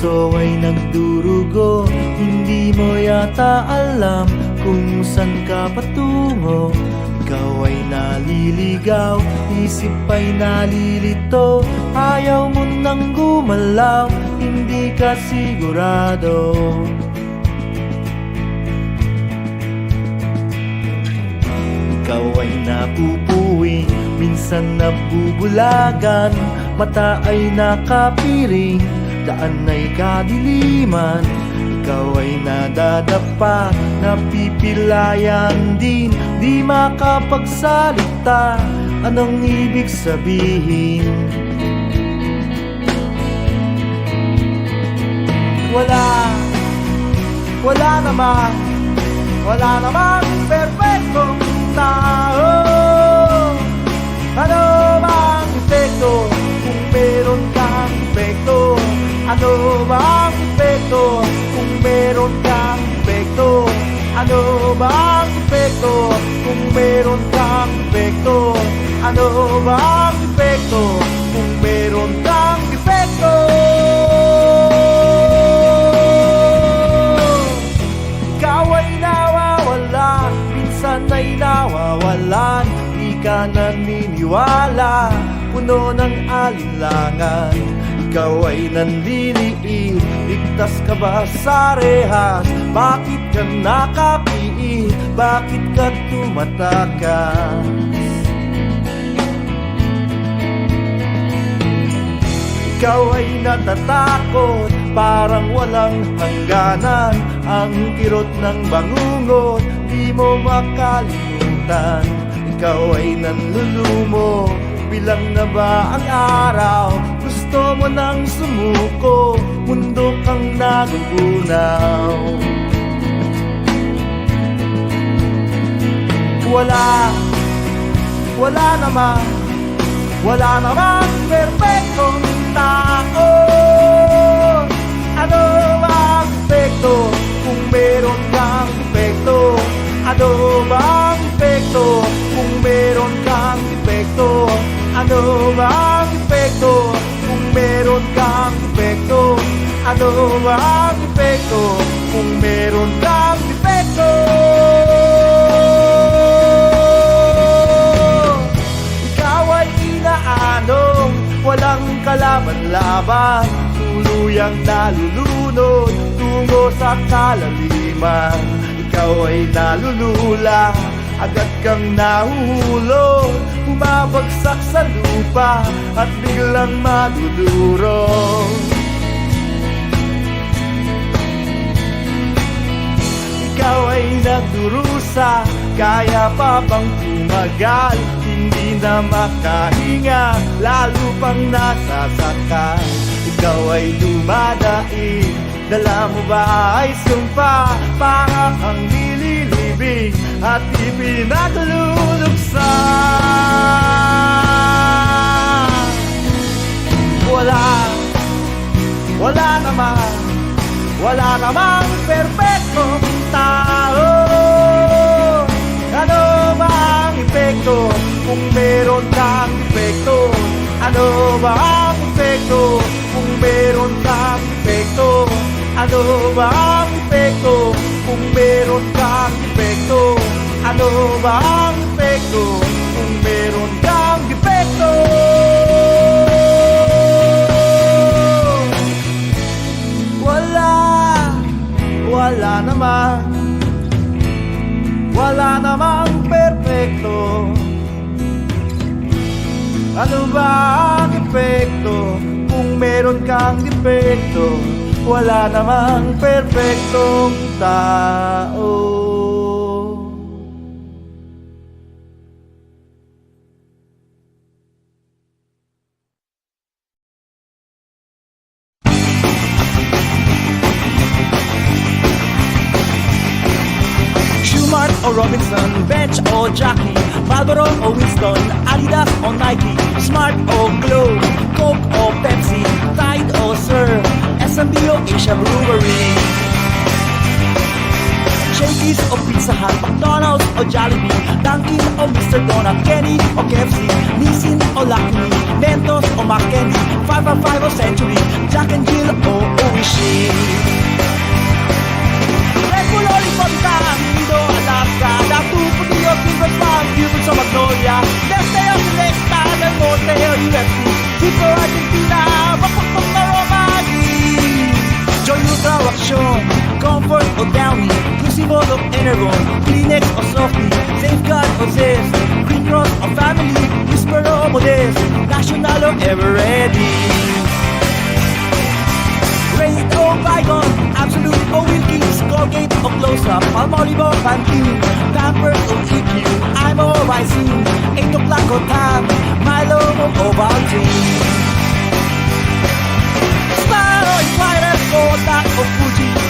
Puso ay nagdurugo Hindi mo yata alam Kung saan ka patungo. Ikaw ay naliligaw Isip ay nalilito Ayaw mo nang gumalaw Hindi ka sigurado. Ikaw ay napupuwing Minsan nabubulagan Mata ay nakapiring Daan ay kadiliman Ikaw ay nadadapa Napipilayan din Di makapagsalita. Anong ibig sabihin? Wala. Wala naman. Wala namang perfectong tao. Ano Ano bang epekto kung meron kang epekto? Ano bang epekto kung meron kang epekto? Ano bang epekto kung meron kang epekto? Ikaw ay nawawala Minsan ay nawawalan Di ka naniniwala Puno ng alinlangan Ikaw ay nandiliit Ligtas ka ba sa rehas? Bakit ka nakapiit? Bakit ka tumatakas? Ikaw ay natatakot Parang walang hangganan Ang kirot ng bangungot Di mo makalimutan Ikaw ay nanlulumo Bilang na ba ang araw Gusto mo nang sumuko Mundo kang nagugunaw Wala Wala naman wala namang perfectong tao Ano bang epekto kung meron kang epekto? Ano bang epekto kung meron kang epekto? Ano bang epekto kung meron kang epekto? Ano bang epekto kung meron kang epekto? Ikaw ay inaanong Walang kalaban-laban Tuluyang nalulunod Tungo sa kalaliman Ikaw ay nalulula Agad kang nahuhulog Bumabagsak sa lupa At biglang madudurog Ikaw ay nagdurusa Kaya pa bang tumagal? Hindi na makahinga Lalo pang nasasakal. Ikaw ay dumadaig Dala mo ba ay sumpa? Para kang nililibing At ipinagluluksa Wala Wala naman wala namang perfectong tao Ano ba ang epekto kung meron kang epekto? Ano ba ang epekto kung meron kang epekto? Ano ba ang epekto meron kang epekto? Ano ba ang epekto kung meron kang epekto? Wala, wala naman Wala namang perfecto Ano ba ang epekto kung meron kang defekto Wala namang perfectong tao. Schumart o Robinson, Bench o Jackie Marlboro o Winston, Adidas o Nike Smart o Glow, Cambio Asian Brewery. Shakey's or Pizza Hut, McDonald's or Jollibee, Dunkin' or Mr. Donut, Kenny or KFC, Nissin or Lakme, Mentos or McKenny, Five or Century, Jack and Jill or Oishi. Regularly from Tangido, Alaska, the two for the Oakland Farm, Cuban or Magnolia, Best Day of the Next Time, and North Day or UFC, Keep her roll of Kleenex or softie, safeguard or zest, Green Cross or family, whisper or modest, national or ever ready. Or bygone, absolute or wilkie, or close-up, Palmolive or Pantene, Pampers or EQ, I'm or I 8 o'clock or time, Milo or Ovaltine. Star or Inquirer or that or Fuji,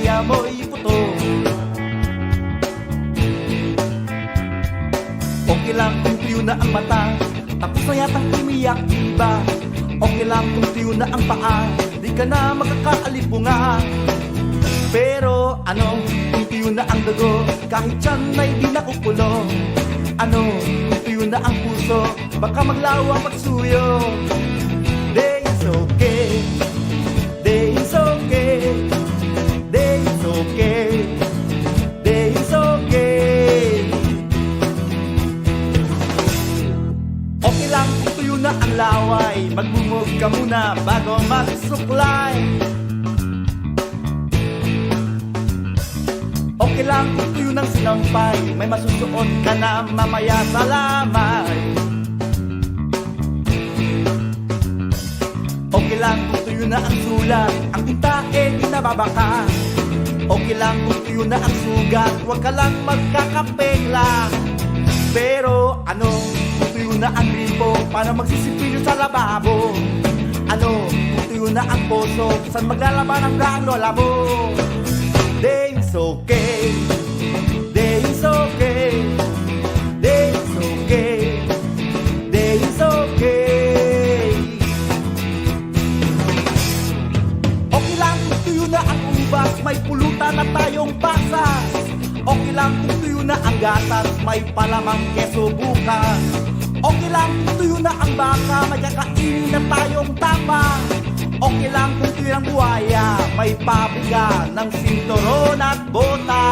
para di amoy puto. Okay lang kung tuyo na ang mata Tapos na yatang umiyak iba Okay lang kung tuyo na ang paa Di ka na makakaalipunga pero ano, tuyo na ang dugo Kahit yan ay di nakukulo Ano, tuyo na ang puso Baka maglawa pagsuyo ang laway Magmumog ka muna bago magsuklay. Okay lang kung tuyo ng sinampay. May masusuot ka na mamaya sa lamay. Na ang sulat. Ang tinta eh di nababaka Okay lang kung tuyo na ang sugat. Huwag ka lang magkakapengla Pero ano kung tuyo na ang gripo Para magsisipilyo sa lababo? Ano kung tuyo na ang poso? Saan maglalaban ang daan lola mo Days okay. Days okay. Lang kung tuyo na ang ubas. May pulutan na tayong pasas Okay lang kung tuyo na ang gatas May palamang keso bukas. Okay lang kung tuyo na ang baka May kakainin na tayong tapa. Okay lang kung tuyo ang buhaya May pabuga ng sinturon at bota.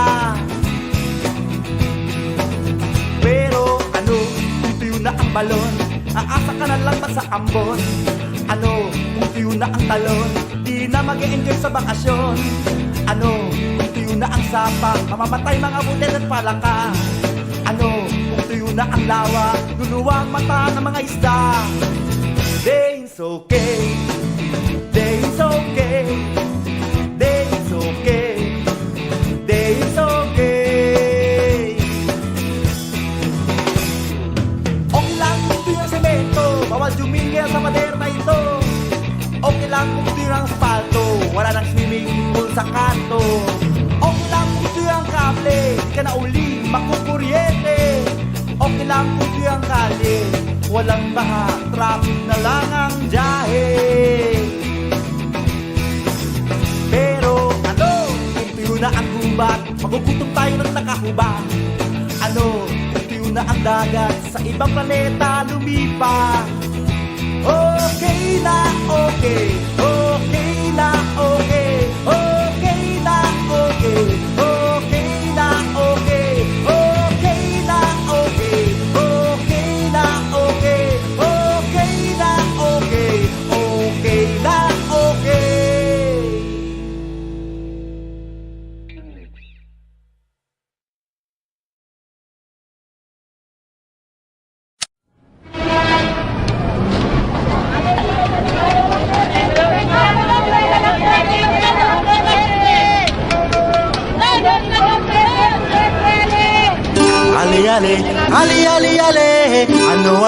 Pero ano, kung tuyo na ang balon Aasa ka na lang ba sa ambon? Ano, kung tuyo na ang talon Di na mag enjoy sa bakasyon Ano, kung tuyo na ang sapa Mamamatay mga butil at palaka. Ano, kung tuyo na ang lawa Luluwang mata ng mga isda. Days okay. Days okay. Days okay. Days okay. Okay lang kung yung semento Bawal jumingil sa pader na ito. Okay lang kung ito yung asfalto Wala nang pool sa kanto. Okay lang kung ito yung kable ka na uli makukuryente. Okay lang kung ito yung kalye Walang baha, traffic na lang ang jahe Pero ano, kung tuyo na ang gubat Magugutom tayo ng nakahubad Ano, kung tuyo na ang dagat Sa ibang planeta lumipat. Okay na okay Okay Oh.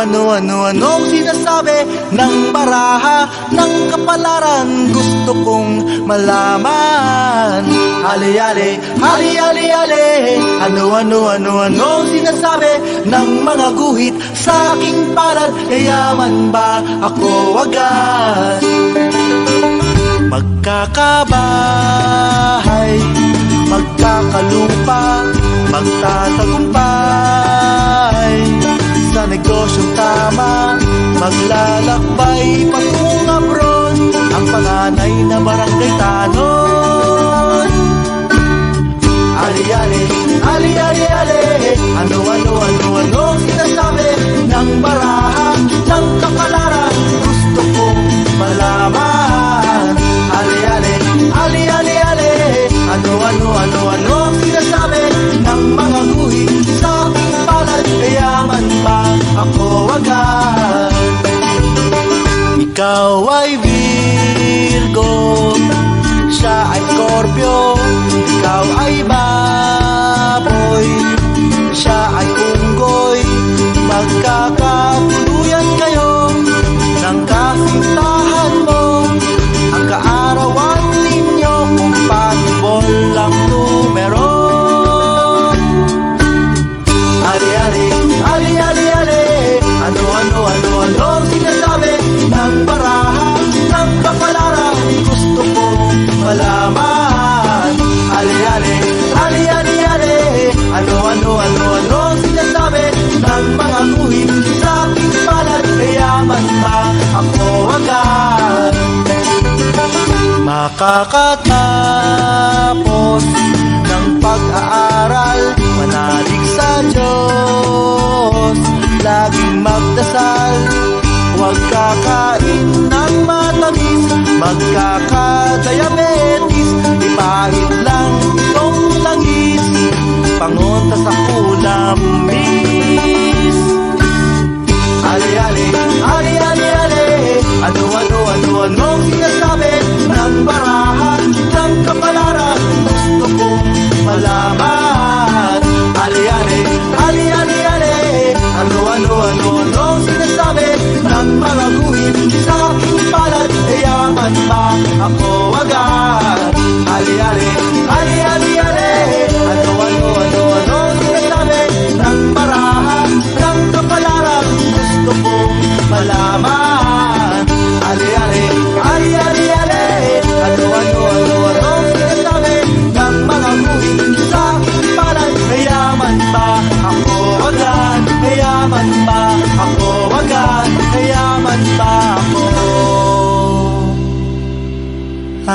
Ano ano ano anong sinasabi ng baraha ng kapalaran? Gusto kong malaman. Ali ali, ali ali ali Ano ano ano anong sinasabi ng mga guhit sa aking palad Yayaman ba ako agad Magkakabahay Magkakalupa Magtatagumpay negosyong tama. Maglalakbay Patungo abroad Ang panganay na barangay tanon. Ali ali, ali ali ali. Ano ano ano ano sinasabi ng baraha ng kapalaran Oh, Makakatapos ng pag-aaral Manalig sa Diyos. Laging magdasal Huwag kakain ng matamis. Magkakadiabetes Ipahit lang itong langis. Pangonta sa kulam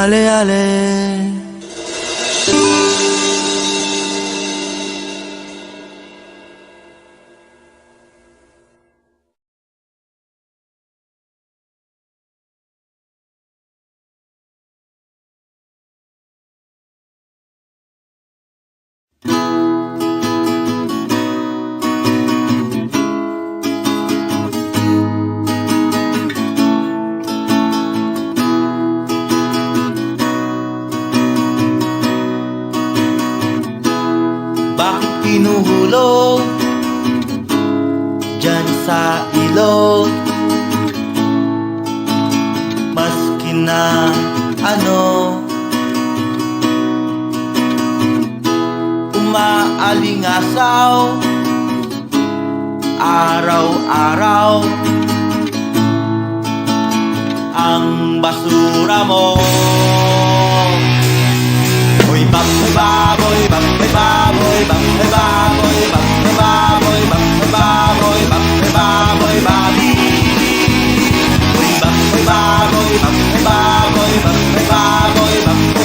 ale ale. aling asaw Araw-araw Ang basura mo Hoy baboy baboy, baboy baboy, baboy baboy, baboy baboy, baboy baboy, baboy baboy, babi Hoy baboy baboy, baboy baboy, baboy baboy,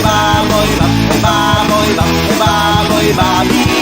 baboy baboy, baboy baboy, baboy baboy, babi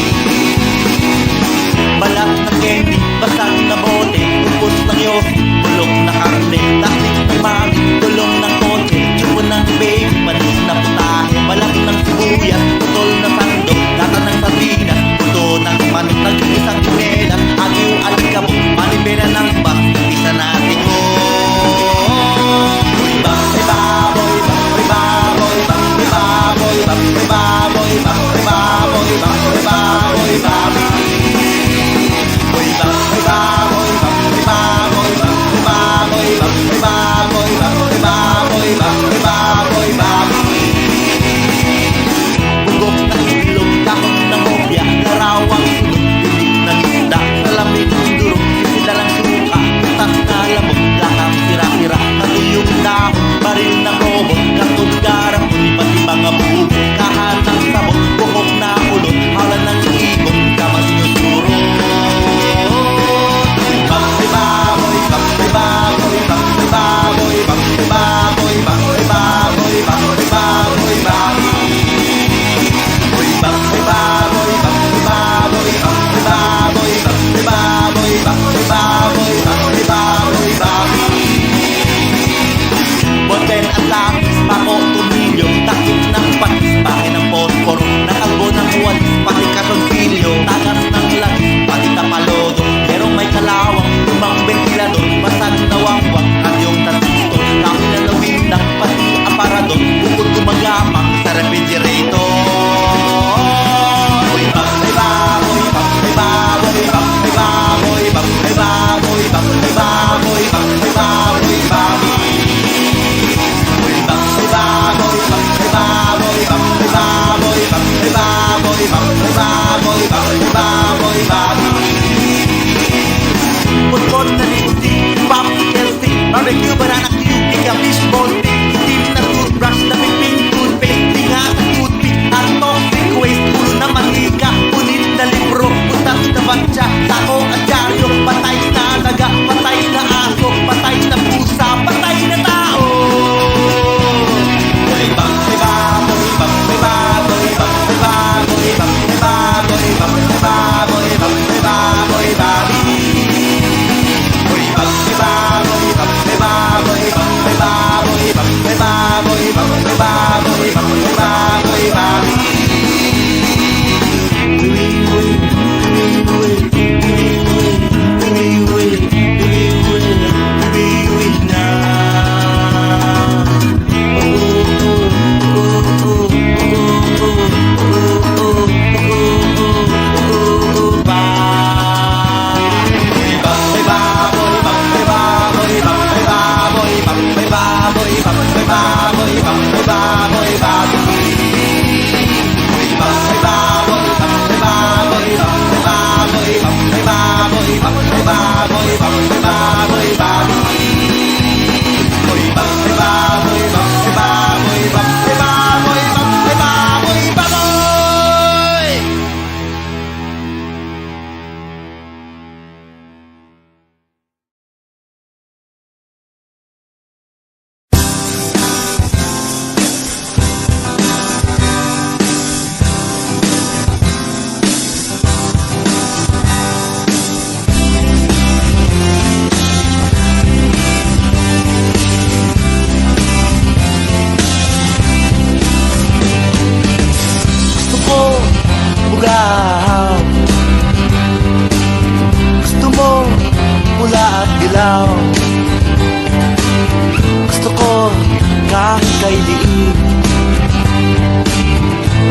kahit kay diin.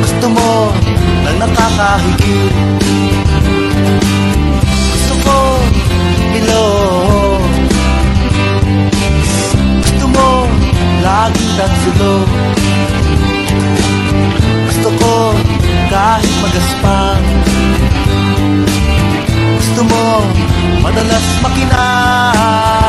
Gusto mo na nakakahigil Gusto ko ilog Gusto mo laging dagsilo Gusto ko kahit magaspang Gusto mo madalas makinang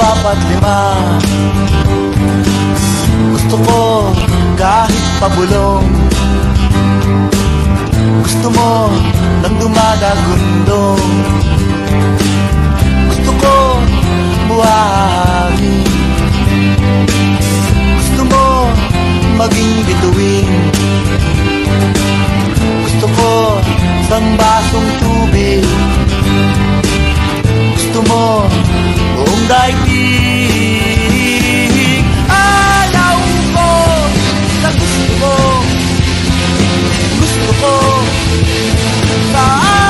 apat lima Gusto ko kahit pabulong. Gusto mo nang dumadagundong Gusto ko buhagi Gusto mo maging bituin. Gusto ko isang basong tubig. Gusto mo mong daigdig Alaw ko sa gusto ko Gusto ko sa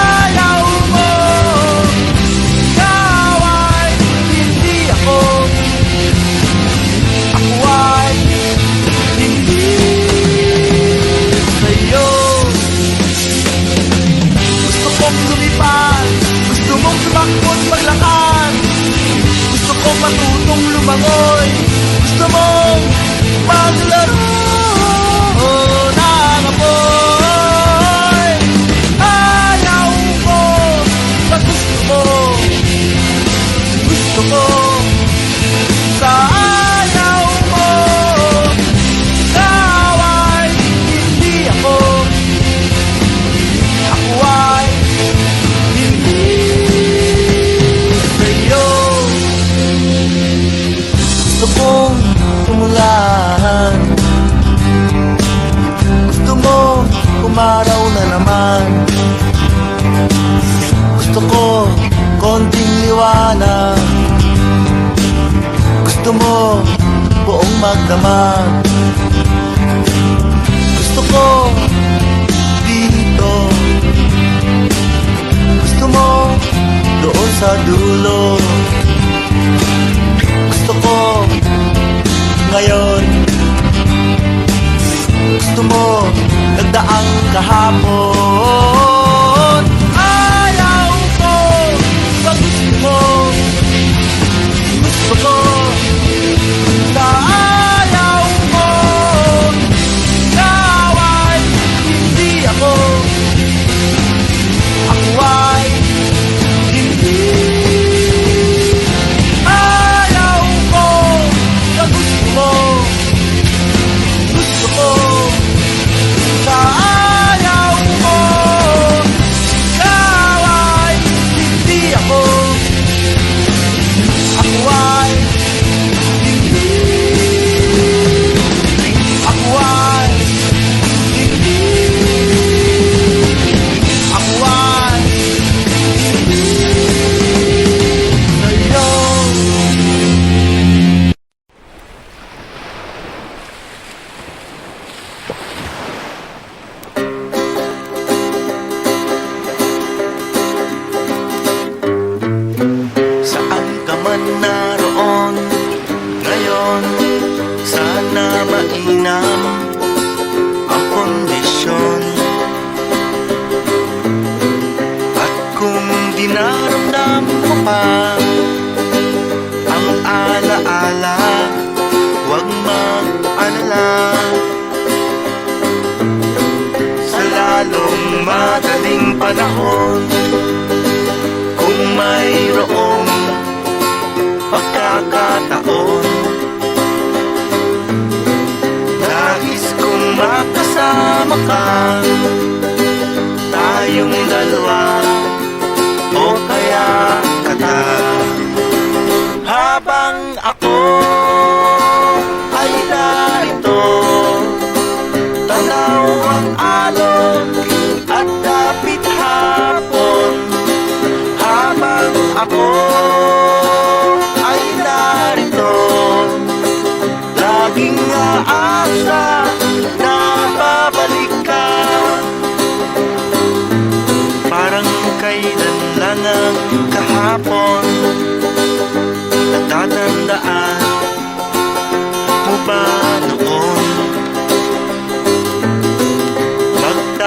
pagkakataon.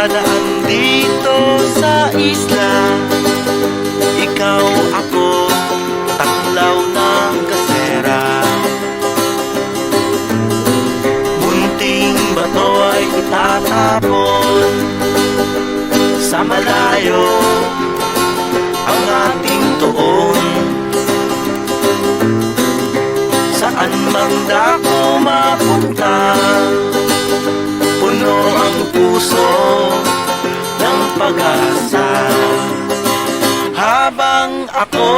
Dadaan dito sa isla. Ikaw ako Taklaw ng kasera. Munting bato ay itatapon. Sa malayo Ang ating tuon. Saan mang dako pag-asa Habang ako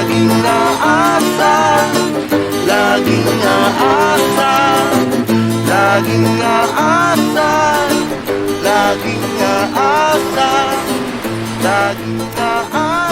Laging aasa, laging aasa Laging aasa, laging aasa, laging aasa